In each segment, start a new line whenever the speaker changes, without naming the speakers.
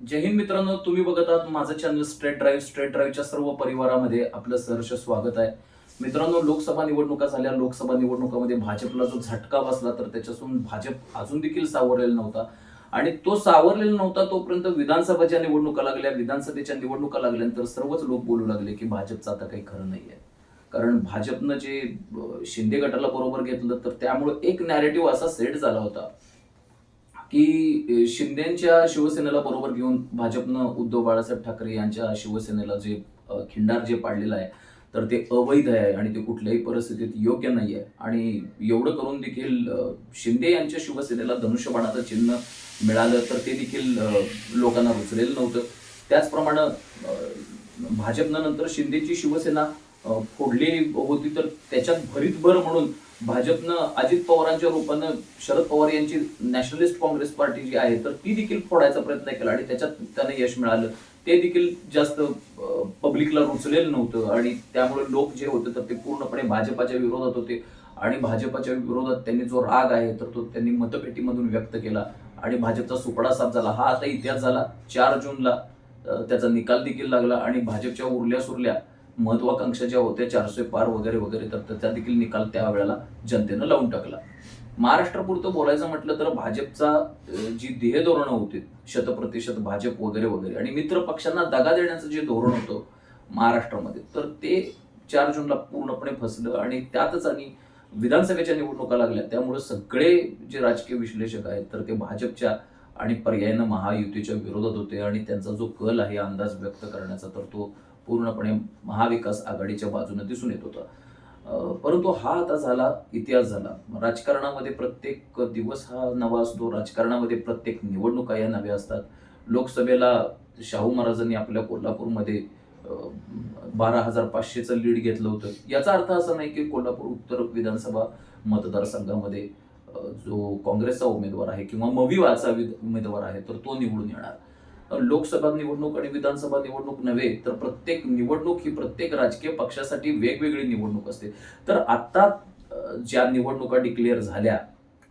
जय हिंद मित्रांनो तुम्ही बघत आहात माझं चॅनल स्ट्रेट ड्राईव्ह स्ट्रेट ड्राईव्हच्या सर्व परिवारामध्ये आपलं सहर्ष स्वागत आहे. मित्रांनो लोकसभा निवडणुका झाल्या. लोकसभा निवडणुकामध्ये भाजपला जो झटका बसला तर त्याच्यातून भाजप अजून देखील सावरलेला नव्हता. आणि तो सावरलेला नव्हता तोपर्यंत विधानसभेच्या निवडणुका लागल्या विधानसभेच्या निवडणुका लागल्यानंतर सर्वच लोक बोलू लागले की भाजपचं आता काही खरं नाही आहे कारण भाजपनं जे शिंदे गटाला बरोबर घेतलं तर त्यामुळे एक नॅरेटिव्ह असा सेट झाला होता. की शिंदेच्या शिवसेनेला बरोबर घेऊन भाजपनं उद्धव बाळासाहेब ठाकरे यांच्या शिवसेनेला जे खिंडार जे पाडलेलं आहे तर ते अवैध आहे आणि ते कुठल्याही परिस्थितीत योग्य नाही आहे आणि एवढं करून देखील शिंदे यांच्या शिवसेनेला धनुष्यबाणाचं चिन्ह मिळालं तर ते देखील लोकांना रुचलेलं नव्हतं. त्याचप्रमाणे भाजपनं नंतर शिंदेची शिवसेना फोडली होती तर त्याच्यात भरीत भर म्हणून भाजपनं अजित पवारांच्या रूपानं शरद पवार यांची नॅशनलिस्ट काँग्रेस पार्टी जी आहे तर ती देखील फोडायचा प्रयत्न केला आणि त्याच्यात त्यांना यश मिळालं. ते देखील जास्त पब्लिकला रुचलेलं नव्हतं आणि त्यामुळे लोक जे होते तर ते पूर्णपणे भाजपाच्या विरोधात होते आणि भाजपाच्या विरोधात त्यांनी जो राग आहे तर तो त्यांनी मतपेटीमधून व्यक्त केला आणि भाजपचा सुपडा साफ झाला. हा आता इतिहास झाला. चार जूनला त्याचा निकाल देखील लागला आणि भाजपच्या उरल्या सुरल्या महत्वाकांक्षा ज्या होत्या चारशे पार वगैरे वगैरे तर त्याचा देखील निकाल त्यावेळेला जनतेनं लावून टाकला. महाराष्ट्रापुरतं बोलायचं म्हटलं तर भाजपचा जी ध्येय धोरणं होती शतप्रतिशत भाजप वगैरे वगैरे आणि मित्र पक्षांना दगा देण्याचं जे धोरण होतं महाराष्ट्रामध्ये तर ते चार जूनला पूर्णपणे फसलं आणि त्यातच आणि विधानसभेच्या निवडणुका लागल्या. त्यामुळे सगळे जे राजकीय विश्लेषक आहेत तर ते भाजपच्या आणि पर्यायानं महायुतीच्या विरोधात होते आणि त्यांचा जो कल आहे अंदाज व्यक्त करण्याचा तर तो पूर्णपणे महाविकास आघाडीच्या बाजूने दिसून येत होता. परंतु हा आता झाला इतिहास झाला. राजकारणामध्ये प्रत्येक दिवस हा नवा असतो. राजकारणामध्ये प्रत्येक निवडणुका या नव्या असतात. लोकसभेला शाहू महाराजांनी आपल्या कोल्हापूरमध्ये बारा हजार पाचशेचं लीड घेतलं होतं. याचा अर्थ असा नाही की कोल्हापूर उत्तर विधानसभा मतदारसंघामध्ये जो काँग्रेसचा उमेदवार आहे किंवा मविवाचा विद- उमेदवार आहे तर तो निवडून येणार. लोकसभा निवडणूक आणि विधानसभा निवडणूक नव्हे तर प्रत्येक निवडणूक ही प्रत्येक राजकीय पक्षासाठी वेगवेगळी निवडणूक असते. तर आता ज्या निवडणुका डिक्लेअर झाल्या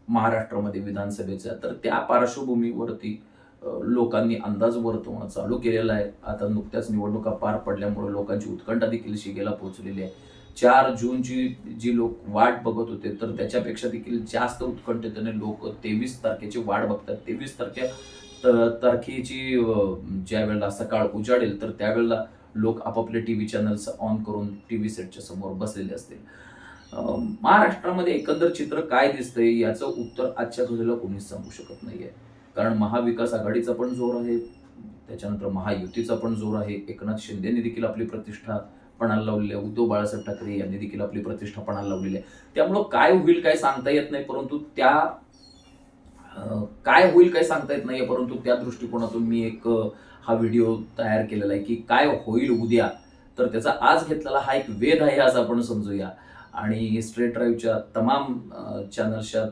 महाराष्ट्रामध्ये विधानसभेच्या तर त्या पार्श्वभूमीवरती लोकांनी अंदाज वर्तवणं चालू केलेला आहे. आता नुकत्याच निवडणुका पार पडल्यामुळे लोकांची उत्कंठा देखील शिगेला पोहोचलेली आहे. चार जूनची जी लोक वाट बघत होते तर त्याच्यापेक्षा देखील जास्त उत्कंठतेने लोक तेवीस तारखेची वाट बघतात. तेवीस तारखे तारखेची ज्या वेळेला सकाळ उजाडेल तर त्यावेळेला लोक आपापले टी व्ही चॅनल्स ऑन करून टी व्ही सेटच्या समोर बसलेले असतील. महाराष्ट्रामध्ये एकंदर चित्र काय दिसतंय याचं उत्तर आजच्या घडीला कोणीच सांगू शकत नाहीये. कारण महाविकास आघाडीचा पण जोर आहे त्याच्यानंतर महायुतीचा पण जोर आहे. एकनाथ शिंदेने देखील आपली प्रतिष्ठा पणाला लावलेली आहे. उद्धव बाळासाहेब ठाकरे यांनी देखील आपली प्रतिष्ठा पणाला लावलेली आहे. त्यामुळं काय होईल काय सांगता येत नाही परंतु त्या काय होईल काय सांगता येत नाही परंतु त्या दृष्टिकोनातून मी एक हा व्हिडिओ तयार केलेला आहे की काय होईल उद्या. तर त्याचा आज घेतलेला हा एक वेध आहे आज आपण समजूया. आणि स्ट्रेट ड्राईव्हच्या तमाम चॅनल्सच्या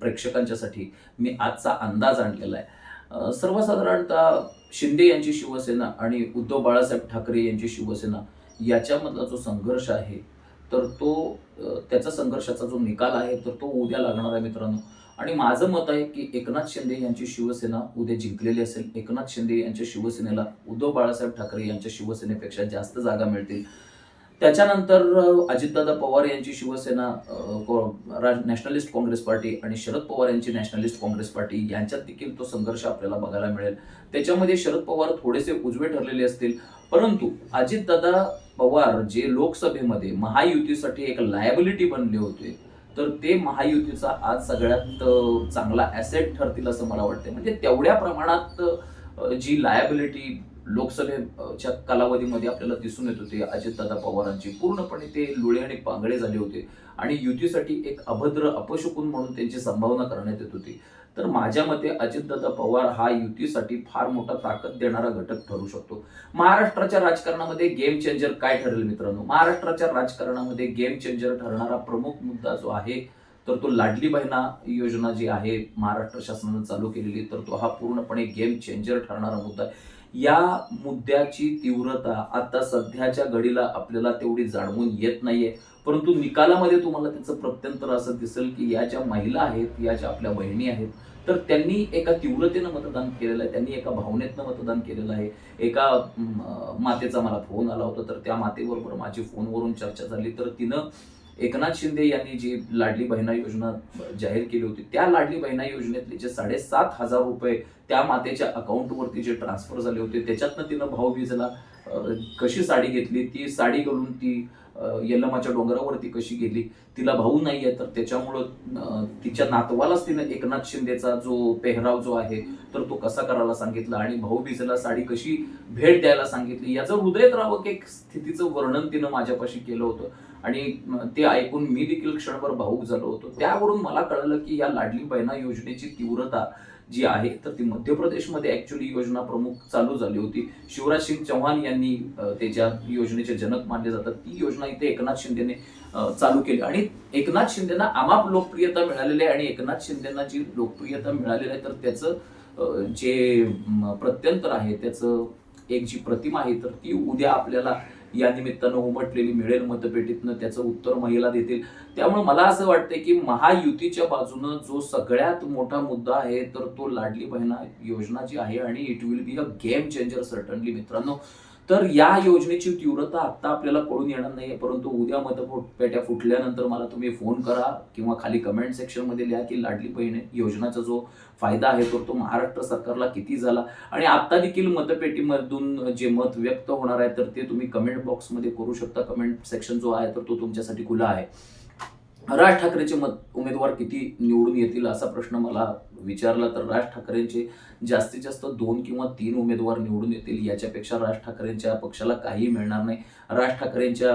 प्रेक्षकांच्यासाठी मी आजचा अंदाज आणलेला आहे. सर्वसाधारणतः शिंदे यांची शिवसेना आणि उद्धव बाळासाहेब ठाकरे यांची शिवसेना याच्यामधला जो संघर्ष आहे तर तो त्याचा संघर्षाचा जो निकाल आहे तर तो उद्या लागणार आहे मित्रांनो. आणि माझं मत आहे की एकनाथ शिंदे यांची शिवसेना उद्या जिंकलेली असेल. एकनाथ शिंदे यांच्या शिवसेनेला उद्धव बाळासाहेब ठाकरे यांच्या शिवसेनेपेक्षा जास्त जागा मिळतील. त्याच्यानंतर अजितदादा पवार यांची शिवसेना नॅशनलिस्ट काँग्रेस पार्टी आणि शरद पवार यांची नॅशनलिस्ट काँग्रेस पार्टी यांच्यात देखील तो संघर्ष आपल्याला बघायला मिळेल. त्याच्यामध्ये शरद पवार थोडेसे उजवे ठरलेले असतील. परंतु अजितदादा पवार जे लोकसभेमध्ये महायुतीसाठी एक लायबिलिटी बनले होते तर ते महायुतीचा आज सगळ्यात चांगला ॲसेट ठरतील असं मला वाटतं म्हणजे तेवढ्या प्रमाणात जी लायबिलिटी लोकसभेच्या कालावधीमध्ये आपल्याला दिसून येत होते अजितदादा पवारांची. पूर्णपणे ते लुळे आणि पांगळे झाले होते. आणि युतीसाठी एक अभद्र अपशकुन म्हणून त्यांची संभावना करण्यात येत होती. तर माझ्या मते अजितदादा पवार हा युतीसाठी फार मोठा ताकद देणारा घटक ठरू शकतो. महाराष्ट्राच्या राजकारणामध्ये गेम चेंजर काय ठरेल मित्रांनो? महाराष्ट्राच्या राजकारणामध्ये गेम चेंजर ठरणारा प्रमुख मुद्दा जो आहे तर तो लाडली बहिणा योजना जी आहे महाराष्ट्र शासनानं चालू केलेली तर तो हा पूर्णपणे गेम चेंजर ठरणारा मुद्दा आहे. या मुद्द्याची तीव्रता आता सध्याच्या घडीला आपल्याला तेवढी जाणवून येत नाहीये. परंतु निकालामध्ये तुम्हाला त्याचं प्रत्यंतर असं दिसेल की या ज्या महिला आहेत या ज्या आपल्या बहिणी आहेत तर त्यांनी एका तीव्रतेनं मतदान केलेलं आहे त्यांनी एका भावनेतनं मतदान केलेलं आहे. एका मातेचा मला फोन आला होता तर त्या मातेबरोबर माझी फोनवरून चर्चा झाली. तर तिनं एकनाथ शिंदे यांनी जी लाडली बहिणा योजना जाहीर केली होती त्या लाडली बहिणा योजनेतले जे साडेसात हजार रुपये त्या मातेच्या अकाउंटवरती जे ट्रान्सफर झाले होते त्याच्यातनं तिनं भाऊबीजेला अं, कशी साडी घेतली? ती साडी घालून ती यल्लमाच्या डोंगरावरती कशी गेली तिला भाऊ नाहीये तर त्याच्यामुळं तिच्या नातवालाच तिनं एकनाथ शिंदेचा जो पेहराव जो आहे तर तो कसा करायला सांगितला आणि भाऊबीजेला साडी कशी भेट द्यायला सांगितली याचं हृदयद्रावक एक स्थितीचं वर्णन तिनं माझ्यापाशी केलं होतं. आणि ते ऐकून मी देखील क्षणभर भाऊक झालो होतो. त्यावरून मला कळलं की या लाडली बहिणा योजनेची तीव्रता जी आहे तर ती मध्य प्रदेशमध्ये ॲक्च्युली योजना प्रमुख चालू झाली होती. शिवराज सिंग चौहान यांनी त्याच्या योजनेचे जनक मानले जातात ती योजना इथे एकनाथ शिंदेने चालू केली. आणि एकनाथ शिंदेना आमाप लोकप्रियता मिळालेली आहे आणि एकनाथ शिंदेना जी लोकप्रियता मिळालेली आहे तर त्याचं जे प्रत्यंतर आहे त्याचं एक जी प्रतिमा आहे तर ती उद्या आपल्याला या निमित्तानं उमटलेली मिळेल मतपेटीतनं त्याचं उत्तर महिला देतील. त्यामुळे मला असं वाटतंय की महायुतीच्या बाजूनं जो सगळ्यात मोठा मुद्दा आहे तर तो लाडली बहिणा योजना जी आहे आणि it will be a game changer certainly मित्रांनो. तर या योजनेची तीव्रता आत्ता आपल्याला कळून येणार नाही परंतु उद्या मतपेट्या फुटल्यानंतर मला तुम्ही फोन करा किंवा खाली कमेंट सेक्शनमध्ये लिहा की लाडली बहीण योजनाचा जो फायदा आहे तो तो महाराष्ट्र सरकारला किती झाला? आणि आत्ता देखील मतपेटीमधून जे मत व्यक्त होणार आहे तर ते तुम्ही कमेंट बॉक्समध्ये करू शकता. कमेंट सेक्शन जो आहे तर तो तुमच्यासाठी खुला आहे. राज ठाकरेचे मत उमेदवार किती निवडून येतील असा प्रश्न मला विचारला तर राज ठाकरेंचे जास्तीत जास्त दोन किंवा तीन उमेदवार निवडून येतील याच्यापेक्षा राज ठाकरेंच्या पक्षाला काही मिळणार नाही. राज ठाकरेंच्या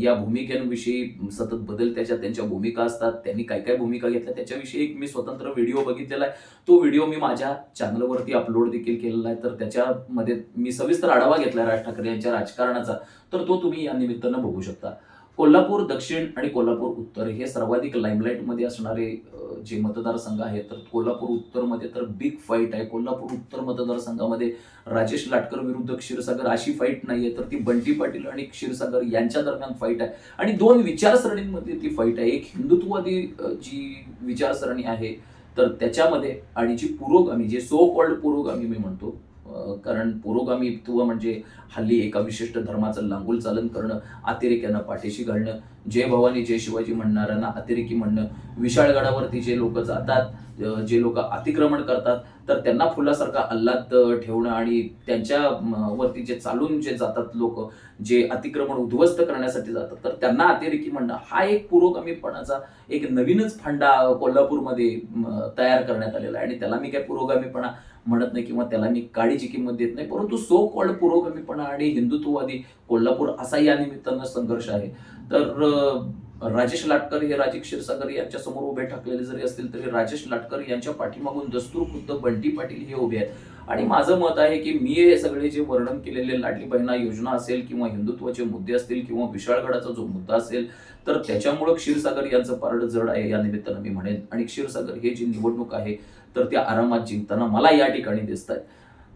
या भूमिकेविषयी सतत बदल त्याच्या त्यांच्या भूमिका असतात. त्यांनी काय काय भूमिका घेतल्या त्याच्याविषयी एक मी स्वतंत्र व्हिडिओ बघितलेला आहे. तो व्हिडिओ मी माझ्या चॅनलवरती अपलोड देखील केलेला आहे. तर त्याच्यामध्ये मी सविस्तर आढावा घेतला राज ठाकरे यांच्या राजकारणाचा. तर तो तुम्ही या निमित्तानं बघू शकता. कोल्हापूर दक्षिण आणि कोल्हापूर उत्तर हे सर्वाधिक लाईमलाईटमध्ये असणारे जे मतदारसंघ आहेत तर कोल्हापूर उत्तरमध्ये तर बिग फाईट आहे. कोल्हापूर उत्तर मतदारसंघामध्ये राजेश लाटकर विरुद्ध क्षीरसागर अशी फाईट नाहीये तर ती बंटी पाटील आणि क्षीरसागर यांच्या दरम्यान फाईट आहे. आणि दोन विचारसरणींमध्ये ती फाईट आहे. एक हिंदुत्ववादी जी विचारसरणी आहे तर त्याच्यामध्ये आणि जी पुरोगामी जे सो कॉल्ड पुरोगामी मी म्हणतो कारण पुरोगामी पुरोगामीत्व म्हणजे हल्ली एका विशिष्ट धर्माचं लांगूल चालन करणं अतिरेक्यांना पाठीशी घालणं जय भवानी जय शिवाजी म्हणणाऱ्यांना अतिरेकी म्हणणं. विशाळगडावरती जे लोक जातात जे लोक अतिक्रमण करतात तर त्यांना फुलासारखा अल्लाद ठेवणं आणि त्यांच्या वरती जे चालून जे जातात लोक जे अतिक्रमण उद्ध्वस्त करण्यासाठी जातात तर त्यांना अतिरेकी म्हणणं हा एक पुरोगामीपणाचा एक नवीनच फंडा कोल्हापूरमध्ये तयार करण्यात आलेला आहे. आणि त्याला मी काय पुरोगामीपणा म्हणत नाही किंवा त्याला मी काळीची किंमत देत नाही परंतु सो कॉल्ड पुरोगामीपणा आणि हिंदुत्ववादी कोल्हापूर असा या निमित्तानं संघर्ष आहे. तर राजेश लाटकर हे राजे क्षीरसागर यांच्यासमोर उभे ठाकलेले जरी असतील तरी राजेश लाटकर यांच्या पाठीमागून दस्तूर खुद्द बंटी पाटील हे उभे आहेत. आणि माझं मत आहे की मी हे सगळे जे वर्णन केलेले लाडली बहिणा योजना असेल किंवा हिंदुत्वाचे मुद्दे असतील किंवा विशाळगडाचा जो मुद्दा असेल तर त्याच्यामुळं क्षीरसागर यांचं पारड जड आहे या निमित्तानं मी म्हणेन. आणि क्षीरसागर हे जी निवडणूक आहे तर त्या आरामात जिंकताना मला या ठिकाणी दिसत आहेत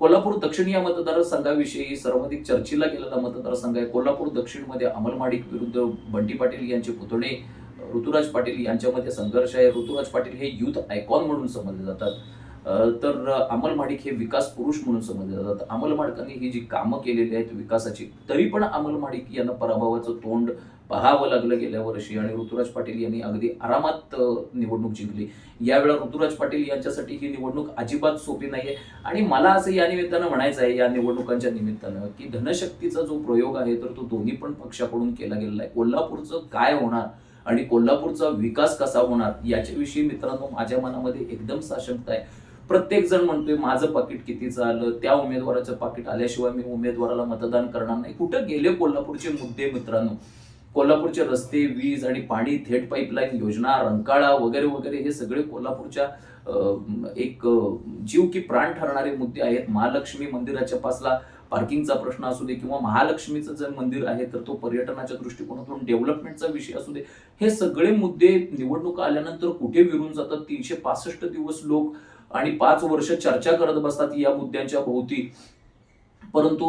कोल्हापूर दक्षिण या मतदारसंघाविषयी सर्वाधिक चर्चेला गेलेला मतदारसंघ आहे. कोल्हापूर दक्षिणमध्ये अमल माडिक विरुद्ध बंटी पाटील यांचे पुतणे ऋतुराज पाटील यांच्यामध्ये संघर्ष आहे. ऋतुराज पाटील हे युथ आयकॉन म्हणून समजले जातात. तर अमल माडिक हे विकास पुरुष म्हणून समजले जातात. अमल माडकांनी ही जी कामं केलेली आहेत विकासाची तरी पण अमल माडिक यांना पराभवाचं तोंड पाहावं लागलं गेल्या वर्षी आणि ऋतुराज पाटील यांनी अगदी आरामात निवडणूक जिंकली. यावेळा ऋतुराज पाटील यांच्यासाठी ही निवडणूक अजिबात सोपी नाहीये. आणि मला असं या निमित्तानं म्हणायचं आहे या निवडणुकांच्या निमित्तानं की धनशक्तीचा जो प्रयोग आहे तर तो दोन्ही पण पक्षाकडून केला गेलेला आहे. कोल्हापूरचं काय होणार आणि कोल्हापूरचा विकास कसा होणार याच्याविषयी मित्रांनो माझ्या मनामध्ये एकदम साशंकता आहे. प्रत्येक जण म्हणतोय माझं पाकिट कितीचं आलं त्या उमेदवाराचं पाकिट आल्याशिवाय मी उमेदवाराला मतदान करणार नाही. कुठं गेले कोल्हापूरचे मुद्दे मित्रांनो? कोल्हापूरचे रस्ते वीज आणि पाणी थेट पाईपलाईन योजना रंकाळा वगैरे वगैरे हे सगळे कोल्हापूरच्या एक जीव की प्राण ठरणारे मुद्दे आहेत. महालक्ष्मी मंदिराच्या पासला पार्किंगचा प्रश्न असू दे किंवा महालक्ष्मीचं जे मंदिर आहे तर तो पर्यटनाच्या दृष्टिकोनातून डेव्हलपमेंटचा विषय असू दे. हे सगळे मुद्दे निवडणुका आल्यानंतर कुठे विरून जातात? तीनशे पासष्ट दिवस लोक आणि पाच वर्ष चर्चा करत बसतात या मुद्द्यांच्या भोवती. परंतु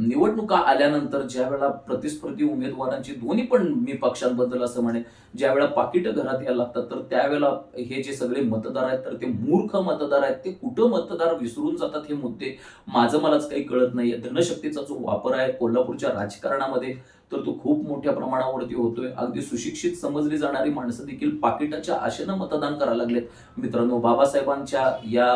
निवडणुका आल्यानंतर ज्या वेळेला प्रतिस्पर्धी उमेदवारांची दोन्ही पण मी पक्षांबद्दल असं म्हणे ज्या वेळेला पाकिट घरात यायला लागतात तर त्यावेळेला हे जे सगळे मतदार आहेत तर ते मूर्ख मतदार आहेत ते कुठं मतदार विसरून जातात हे मुद्दे माझं मलाच काही कळत नाहीये. धनशक्तीचा जो वापर आहे कोल्हापूरच्या राजकारणामध्ये तर तो खूप मोठ्या प्रमाणावरती होतोय. अगदी सुशिक्षित समजली जाणारी माणसं देखील पाकिटाच्या आशेनं मतदान करायला लागलेत. मित्रांनो बाबासाहेबांच्या या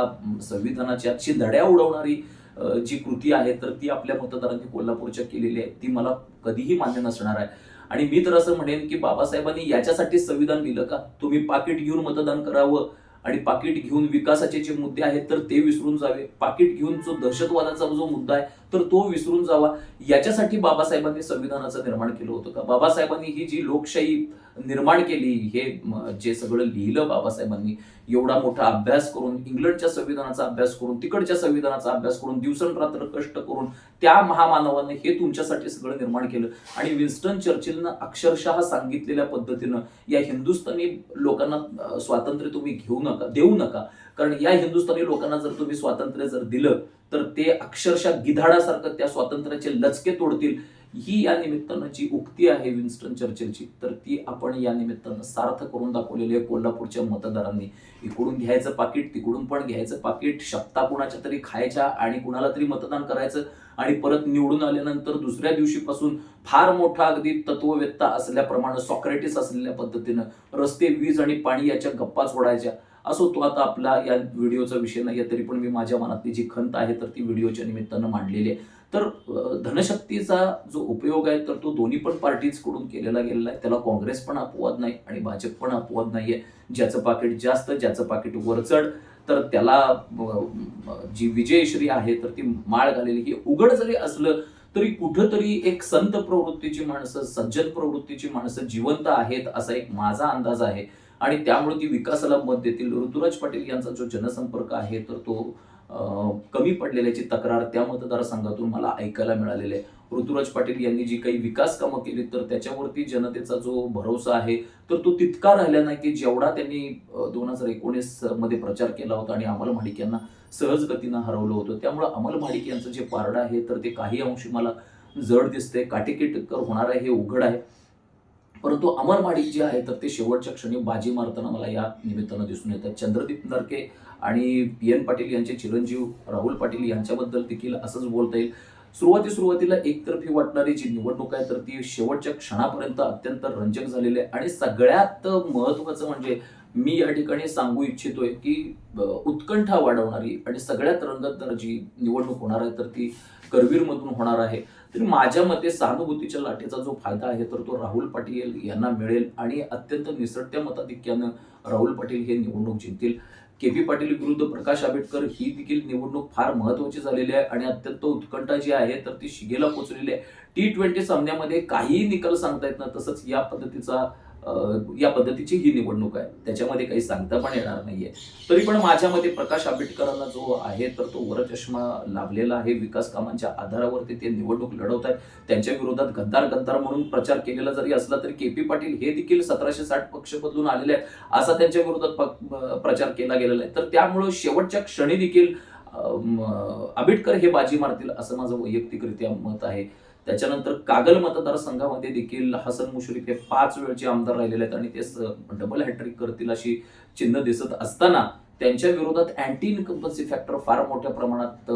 संविधानाच्या धड्या उडवणारी जी कृती आहे तर ती आपल्या मतदारांनी कोल्हापूरच्या केलेली आहे. ती मला कधीही मान्य नसणार आहे. आणि मी तर असं म्हणेन की बाबासाहेबांनी याच्यासाठी संविधान लिहिलं का? तुम्ही पाकिट घेऊन मतदान करावं. आणि पाकिट घेऊन विकासाचे जे मुद्दे आहेत तर ते विसरून जावे. पाकिट घेऊन जो दहशतवादाचा जो मुद्दा आहे तर तो विसरून जावा. याच्यासाठी बाबासाहेबांनी संविधानाचं निर्माण केलं होतं का? बाबासाहेबांनी ही जी लोकशाही निर्माण केली हे जे सगळं लिहिलं बाबासाहेबांनी एवढा मोठा अभ्यास करून इंग्लंडच्या संविधानाचा अभ्यास करून तिकडच्या संविधानाचा अभ्यास करून दिवसरात्र कष्ट करून त्या महामानवाने हे तुमच्यासाठी सगळं निर्माण केलं. आणि विन्स्टन चर्चिलनं अक्षरशः सांगितलेल्या पद्धतीनं या हिंदुस्थानी लोकांना स्वातंत्र्य तुम्ही घेऊ नका देऊ नका. कारण या हिंदुस्थानी लोकांना जर तुम्ही स्वातंत्र्य जर दिलं तर ते अक्षरशः गिधाडासारखं त्या स्वातंत्र्याचे लचके तोडतील. ही या निमित्तानं जी उक्ती आहे विन्स्टन चर्चिलची. तर ती आपण या निमित्तानं सार्थ करून दाखवलेली आहे कोल्हापूरच्या मतदारांनी. इकडून घ्यायचं पाकिट तिकडून पण घ्यायचं पाकिट. शब्दा कुणाच्या तरी खायच्या आणि कुणाला तरी मतदान करायचं आणि परत निवडून आल्यानंतर दुसऱ्या दिवशीपासून फार मोठा अगदी तत्ववेत्ता असल्याप्रमाणे सॉक्रेटिस असलेल्या पद्धतीनं रस्ते वीज आणि पाणी याच्या गप्पा सोडायच्या. असो तो आता आपला या व्हिडिओचा विषय नाही आहे तरी पण मी माझ्या मनातली जी खंत आहे तर ती व्हिडिओच्या निमित्तानं मांडलेली आहे. तर धनशक्तीचा जो उपयोग आहे तर तो दोन्ही पण पार्टीजकडून केलेला गेलेला आहे. त्याला काँग्रेस पण अपवाद नाही आणि भाजप पण अपवाद नाही आहे. ज्याचं पाकिट जास्त ज्याचं पाकिट वरचढ तर त्याला जी विजयश्री आहे तर ती माळ घालेली. ही उघड जरी असलं तरी कुठंतरी एक संत प्रवृत्तीची माणसं सज्जन प्रवृत्तीची माणसं जिवंत आहेत असा एक माझा अंदाज आहे. आणि त्यामुळे ती विकासाला मत देतील. ऋतुराज पाटील यांचा जो जनसंपर्क आहे तर तो कमी पडलेल्याची तक्रार त्या मतदारसंघातून मला ऐकायला मिळालेली आहे. ऋतुराज पाटील यांनी जी काही विकास कामं केली तर त्याच्यावरती जनतेचा जो भरोसा आहे तर तो तितका राहिला नाही की जेवढा त्यांनी दोन हजार एकोणीसमध्ये प्रचार केला होता आणि अमल महाडिक यांना सहज गतीनं हरवलं होतं. त्यामुळं अमल महाडिक यांचं जे पारडं आहे तर ते काही अंशी मला जड दिसते काटेकीटकर होणार आहे हे उघड आहे. परंतु अमर माडिक जे आहे तर ते शेवटच्या क्षणी बाजी मारताना मला या निमित्तानं दिसून येतात चंद्रदीप नरके आणि पी एन पाटील यांचे चिरंजीव राहुल पाटील यांच्याबद्दल देखील असंच बोलता येईल. सुरुवाती सुरुवातीला एकतर्फी वाटणारी जी निवडणूक आहे तर ती शेवटच्या क्षणापर्यंत अत्यंत रंजक झालेली आहे. आणि सगळ्यात महत्वाचं म्हणजे मी या ठिकाणी सांगू इच्छितोय की उत्कंठा वाढवणारी आणि सगळ्यात रंगतदार जी निवडणूक होणार आहे तर ती करवीरमधून होणार आहे. तरी माझ्या मते सहानुभूतीच्या लाटेचा जो फायदा आहे तर तो राहुल पाटील यांना मिळेल आणि अत्यंत निसटत्या मताधिक्यानं राहुल पाटील हे निवडणूक जिंकतील. के पी पाटील विरुद्ध प्रकाश आंबेडकर ही देखील निवडणूक फार महत्वाची झालेली आहे आणि अत्यंत उत्कंठा जी आहे तर ती शिगेला पोचलेली आहे. टी ट्वेंटी सामन्यामध्ये काहीही निकाल सांगता येत ना तसंच या पद्धतीचा या पद्धतीची ही निवडणूक आहे. त्याच्यामध्ये काही सांगता पण येणार नाहीये. तरी पण माझ्या मते प्रकाश आंबेडकरांना जो आहे तर तो वरचष्मा लाभलेला आहे. विकास कामांच्या आधारावरती ते निवडणूक लढवत आहेत. त्यांच्या विरोधात गद्दार गद्दार म्हणून प्रचार केलेला जरी असला तरी के पी पाटील हे देखील सतराशे साठ पक्ष बदलून आलेले आहेत. असा त्यांच्या विरोधात प्रचार केला गेलेला आहे. तर त्यामुळं शेवटच्या क्षणी देखील आंबेडकर हे बाजी मारतील असं माझं वैयक्तिकरित्या मत आहे. त्याच्यानंतर कागल मतदारसंघामध्ये देखील हसन मुश्रीफ हे पाच वेळचे आमदार राहिलेले आहेत आणि ते डबल हॅट्रिक करतील अशी चिन्ह दिसत असताना त्यांच्या विरोधात अँटी इन्कम्पन्सी फॅक्टर फार मोठ्या प्रमाणात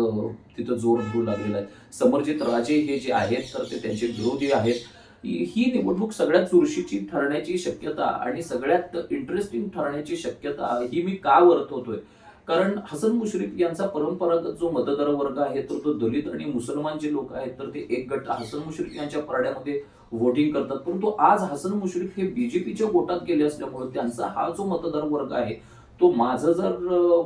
तिथं जोर धरू लागलेला आहे. समरजित राजे हे जे आहेत तर ते त्यांचे विरोधी आहेत. ही ही निवडणूक सगळ्यात चुरशीची ठरण्याची शक्यता आणि सगळ्यात इंटरेस्टिंग ठरण्याची शक्यता ही मी का वर्तवतोय? कारण हसन मुश्रीफ यांचा परंपरागत जो मतदार वर्ग आहे तर तो दलित आणि मुसलमान जे लोक आहेत तर ते एक गट हसन मुश्रीफ यांच्या परड्यामध्ये वोटिंग करतात. परंतु आज हसन मुश्रीफ हे बीजेपीच्या गोटात गेले असल्यामुळे त्यांचा हा जो मतदार वर्ग आहे तो माझा जर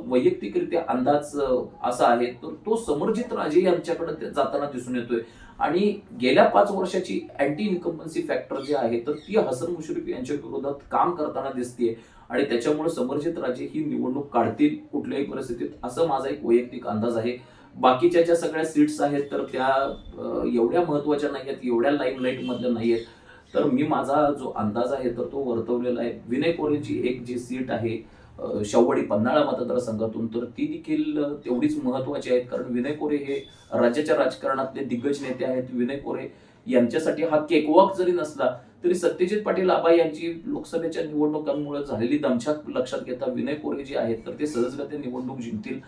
वैयक्तिकरित्या अंदाज असा आहे तर तो समरजित राजे यांच्याकडे जाताना दिसून येतोय. आणि गेल्या पाच वर्षाची अँटी इन्कम्पन्सी फॅक्टर जे आहे तर ती हसन मुश्रीफ यांच्या विरोधात काम करताना दिसतेय. आणि त्याच्यामुळे समर्जित राजे ही निवडणूक काढतील कुठल्याही परिस्थितीत असं माझा एक वैयक्तिक अंदाज आहे. बाकीच्या ज्या सगळ्या सीट्स आहेत तर त्या एवढ्या महत्त्वाच्या नाही आहेत एवढ्या लाईमलाईट मधल्या नाही आहेत. तर मी माझा जो अंदाज आहे तर तो वर्तवलेला आहे. विनय कोरेची एक जी सीट आहे अ, पन्हाळा मतदारसंघातून तर ती देखील तेवढीच महत्वाची आहेत. कारण विनय कोरे हे राज्याच्या राजकारणातले दिग्गज नेते आहेत. विनय कोरे यांच्यासाठी हा केकवॉक जरी नसला तरी सत्यजित पाटील आबा यांची लोकसभेच्या निवडणुकांमुळे झालेली दमछाक लक्षात घेता विनय कोरे जे आहेत तर ते सहजगत्या निवडणूक जिंकतील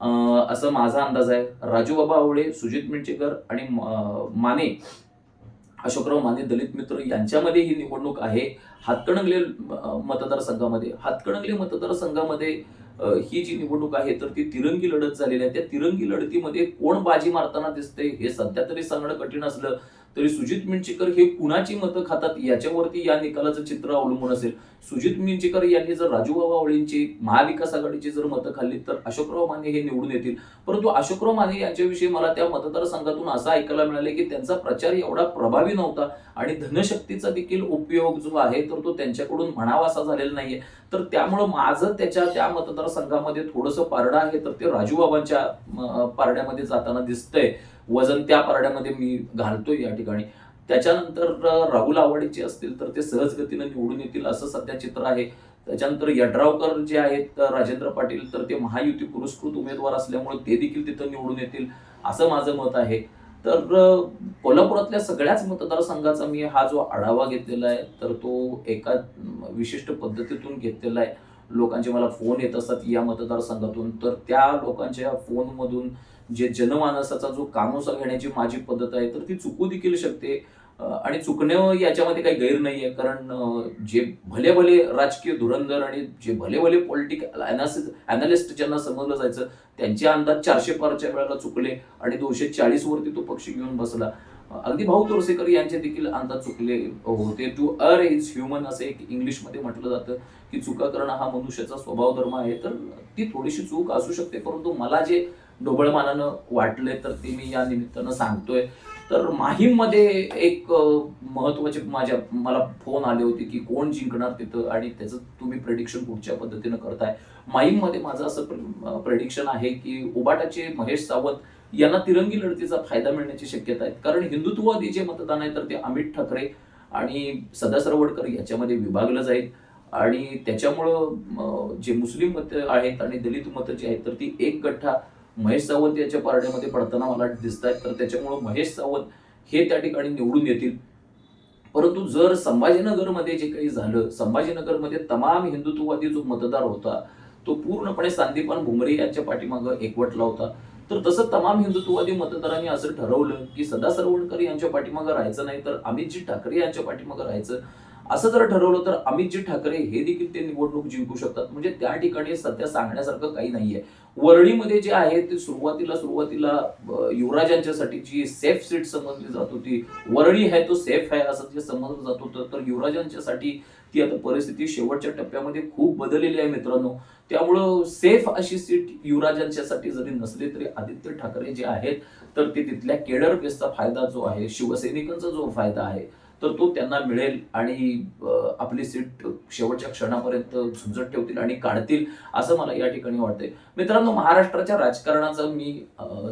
असा असं माझा अंदाज आहे. राजू बाबा आवळे सुजित मिंचेकर आणि माने अशोकराव माने दलित मित्र यांच्यामध्ये ही निवडणूक आहे. हातकणंगले मतदारसंघामध्ये हातकणंगले मतदारसंघामध्ये ही जी निवडणूक आहे तर ती तिरंगी लढत झालेली आहे. त्या तिरंगी लढतीमध्ये कोण बाजी मारताना दिसते हे सध्या तरी सांगणं कठीण असलं तरी सुजित मिंचेकर हे कुणाची मतं खातात? याच्यावरती या निकालाचं चित्र अवलंबून असेल. सुजित मिंचेकर यांनी जर राजूबाबा आवळींची महाविकास आघाडीची जर मतं खाल्ली तर अशोकराव माने हे निवडून येतील. परंतु अशोकराव माने यांच्याविषयी मला त्या मतदारसंघातून असं ऐकायला मिळाले की त्यांचा प्रचार एवढा प्रभावी नव्हता आणि धनशक्तीचा देखील उपयोग जो आहे तर तो त्यांच्याकडून म्हणावासा झालेला नाहीये. तर त्यामुळं माझं त्याच्या त्या मतदारसंघामध्ये थोडंसं पारडं आहे तर ते राजूबाबांच्या पारड्यामध्ये जाताना दिसतंय. वजन त्या पारड्यामध्ये मी घालतोय या ठिकाणी. त्याच्यानंतर राहुल आवाडीचे असतील तर ते सहजगतीनं निवडून येतील असं सध्या चित्र आहे. त्याच्यानंतर यड्रावकर जे आहेत राजेंद्र पाटील तर ते महायुती पुरस्कृत उमेदवार असल्यामुळे ते देखील तिथं निवडून येतील असं माझं मत आहे. तर कोल्हापुरातल्या सगळ्याच मतदारसंघाचा मी हा जो आढावा घेतलेला आहे तर तो एका विशिष्ट पद्धतीतून घेतलेला आहे. लोकांचे मला फोन येत असतात या मतदारसंघातून तर त्या लोकांच्या फोनमधून जे जनमानसाचा जो कानोसा घेण्याची माझी पद्धत आहे तर ती चुकू देखील शकते. आणि चुकणं याच्यामध्ये काही गैर नाही आहे कारण जे भले भले राजकीय धुरंधर आणि जे भले भले पॉलिटिकल अनालिस्ट ज्यांना समजलं जायचं त्यांचे अंदाज चारशे पारच्या वेळेला चुकले आणि दोनशे चाळीसवरती तो पक्ष घेऊन बसला. अगदी भाऊ तोरसेकर यांचे देखील अंदाज चुकले होते. टू अर इज ह्युमन असं एक इंग्लिशमध्ये म्हटलं जातं की चुका करणं हा मनुष्याचा स्वभाव धर्म आहे तर ती थोडीशी चूक असू शकते. परंतु मला जे ढोबळमानानं वाटले तर ते मी या निमित्तानं सांगतोय. तर माहीममध्ये एक महत्त्वाचे महत्त्वाचे माझ्या मला फोन आले होते की कोण जिंकणार तिथं आणि त्याचं तुम्ही प्रेडिक्शन कुठच्या पद्धतीनं करताय. माहीममध्ये माझं असं प्रेडिक्शन आहे की उबाटाचे महेश सावंत यांना तिरंगी लढतीचा फायदा मिळण्याची शक्यता आहे. कारण हिंदुत्ववादी जे मतदान आहे तर ते अमित ठाकरे आणि सदासरवडकर याच्यामध्ये विभागलं जाईल. आणि त्याच्यामुळं जे मुस्लिम मतं आहेत आणि दलित मतं जी आहेत तर ती एक गठ्ठा महेश सावंत याच्या पारड्यामध्ये पडताना मला दिसत आहेत तर त्याच्यामुळं महेश सावंत हे त्या ठिकाणी निवडून येतील. परंतु जर संभाजीनगरमध्ये जे काही झालं संभाजीनगरमध्ये तमाम हिंदुत्ववादी जो मतदार होता तो पूर्णपणे सांदीपान भुमरे यांच्या पाठीमागं एकवटला होता. तर तसं तमाम हिंदुत्ववादी मतदारांनी असं ठरवलं की सदा सरवणकर यांच्या पाठीमागं राहायचं नाही तर अमितजी ठाकरे यांच्या पाठीमागं राहायचं. असं जर ठरवलं तर अमितजी ठाकरे हे देखील ते निवडणूक जिंकू शकतात. म्हणजे त्या ठिकाणी सध्या सांगण्यासारखं काही नाहीये. वरळीमध्ये जे आहे ते सुरुवातीला सुरुवातीला युवराजांच्यासाठी जी सेफ सीट समजली जात होती वरळी आहे तो सेफ आहे असं जे समजलं जात होतं तर युवराजांच्यासाठी ती आता परिस्थिती शेवटच्या टप्प्यामध्ये खूप बदललेली आहे मित्रांनो. त्यामुळं सेफ अशी सीट युवराजांच्यासाठी जरी नसली तरी आदित्य ठाकरे जे आहेत तर ते तिथल्या केडर बेसचा फायदा जो आहे शिवसैनिकांचा जो फायदा आहे तर तो त्यांना मिळेल आणि आपली सीट शेवटच्या क्षणापर्यंत झुंजत ठेवतील आणि काढतील असं मला या ठिकाणी वाटतंय. मित्रांनो महाराष्ट्राच्या राजकारणाचा मी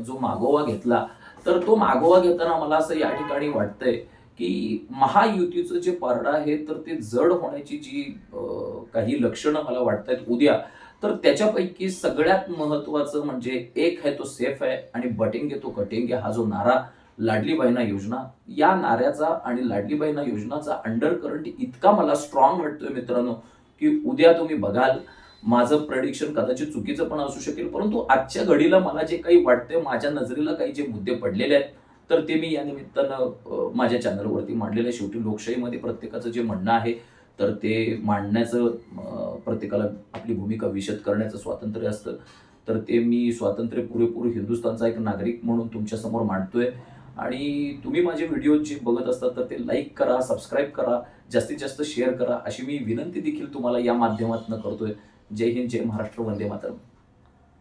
जो मागोवा घेतला तर तो मागोवा घेताना मला असं या ठिकाणी वाटतंय की महायुतीचं जे पारडं आहे तर ते जड होण्याची जी काही लक्षणं मला वाटत आहेत उद्या तर त्याच्यापैकी सगळ्यात महत्वाचं म्हणजे एक आहे तो सेफ आहे आणि बटेंगे तो कटेंगे हा जो नारा लाडली बहिणा योजना या नाऱ्याचा आणि लाडली बहिणा योजनाचा अंडर करंट इतका मला स्ट्रॉंग वाटतोय मित्रांनो की उद्या तुम्ही बघाल माझं प्रडिक्शन कदाचित चुकीचं पण असू शकेल परंतु आजच्या घडीला मला जे काही वाटतंय माझ्या नजरेला काही जे मुद्दे पडलेले आहेत तर ते मी या निमित्तानं माझ्या चॅनलवरती मांडलेलं आहे शेवटी लोकशाहीमध्ये प्रत्येकाचं जे म्हणणं आहे तर ते मांडण्याचं प्रत्येकाला आपली भूमिका विशद करण्याचं स्वातंत्र्य असतं. तर ते मी स्वातंत्र्य पुरेपूर हिंदुस्थानचा एक नागरिक म्हणून तुमच्यासमोर मांडतोय. आणि तुम्ही माझे व्हिडिओ जे बघत असतात तर ते लाईक करा सबस्क्राईब करा जास्तीत जास्त शेअर करा. अशी मी विनंती देखील तुम्हाला या माध्यमातून करतोय. जय हिंद जय महाराष्ट्र वंदे मातरम.